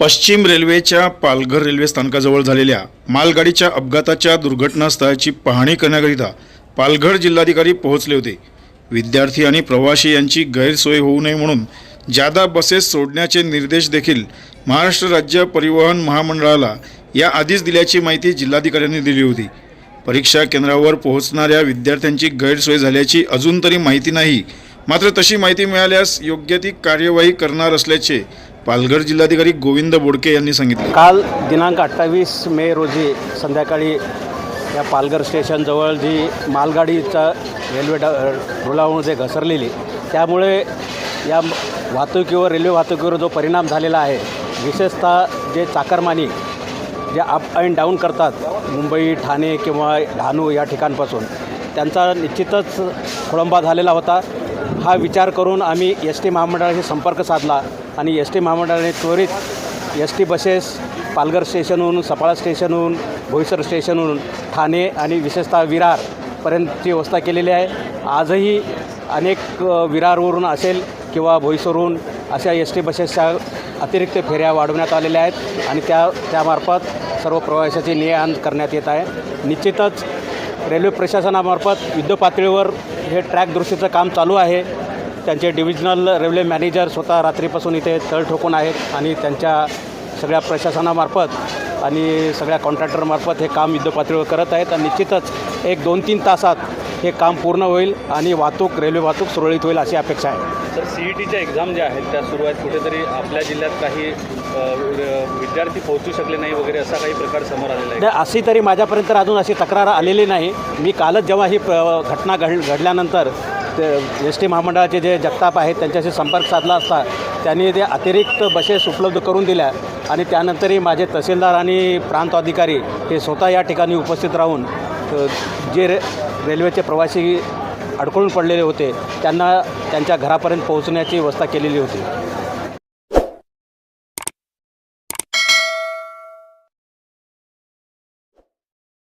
पश्चिम रेल्वेच्या पालघर रेल्वे स्थानकाजवळ झालेल्या मालगाडीच्या अपघाताच्या दुर्घटनास्थळाची पाहणी करण्याकरिता पालघर जिल्हाधिकारी पोहोचले होते. विद्यार्थी आणि प्रवासी यांची गैरसोय होऊ नये म्हणून जादा बसेस सोडण्याचे निर्देश देखील महाराष्ट्र राज्य परिवहन महामंडळाला या आधीच दिल्याची माहिती जिल्हाधिकाऱ्यांनी दिली होती. परीक्षा केंद्रावर पोहोचणाऱ्या विद्यार्थ्यांची गैरसोय झाल्याची अजून तरी माहिती नाही. मात्र तशी माहिती मिळाल्यास योग्य ती कार्यवाही करणार असल्याचे पालघर जिल्हाधिकारी गोविंद बोडके यांनी सांगितलं. काल दिनांक अठ्ठावीस मे रोजी संध्याकाळी या पालघर स्टेशनजवळ जी मालगाडीचा रेल्वे डा रुलावून जे घसरलेली त्यामुळे या वाहतुकीवर रेल्वे वाहतुकीवर जो परिणाम झालेला आहे विशेषतः जे चाकरमानी जे अप अँड डाऊन करतात मुंबई ठाणे किंवा डहाणू या ठिकाणपासून त्यांचा निश्चितच खोळंबा झालेला होता. हा विचार करून आम्ही एस टी महामंडळाशी संपर्क साधला. आणि एस टी महामंडळाने त्वरित एस टी बसेस पालघर स्टेशनहून सफाळा स्टेशनहून भोईसर स्टेशनहून ठाणे आणि विशेषतः विरारपर्यंतची व्यवस्था केलेली आहे. आजही अनेक विरारवरून असेल किंवा भोईसरहून अशा एस टी बसेसच्या अतिरिक्त फेऱ्या वाढवण्यात आलेल्या आहेत आणि त्या त्यामार्फत सर्व प्रवाशाची ने आण करण्यात येत आहे. निश्चितच रेल्वे प्रशासनामार्फत युद्धपातळीवर हे ट्रॅक दृष्टीचं काम चालू आहे. त्यांचे डिव्हिजनल रेल्वे मॅनेजर स्वतः रात्रीपासून इथे तळ ठोकून आहेत आणि त्यांच्या सगळ्या प्रशासनामार्फत आणि सगळ्या कॉन्ट्रॅक्टरमार्फत हे काम युद्धपातळीवर करत आहेत आणि निश्चितच एक दोन तीन तासात हे काम पूर्ण होईल आणि वाहतूक रेल्वे वाहतूक सुरळीत होईल अशी अपेक्षा आहे. तर सी ई टीच्या एक्झाम ज्या आहेत त्या सुरू आहेत. कुठेतरी आपल्या जिल्ह्यात काही विद्यार्थी पोहोचू शकले नाही वगैरे असा काही प्रकार समोर आलेला आहे. नाही अशी तरी माझ्यापर्यंत अजून अशी तक्रार आलेली नाही. मी कालच जेव्हा ही प्र घटना घड घडल्यानंतर ते एस टी महामंडळाचे जे जगताप आहेत त्यांच्याशी संपर्क साधला असता त्यांनी ते अतिरिक्त बसेस उपलब्ध करून दिल्या आणि त्यानंतरही माझे तहसीलदार आणि प्रांत अधिकारी हे स्वतः या ठिकाणी उपस्थित राहून जे रे रेल्वेचे प्रवासी अडकळून पडलेले होते त्यांना त्यांच्या घरापर्यंत पोहोचण्याची व्यवस्था केलेली होती.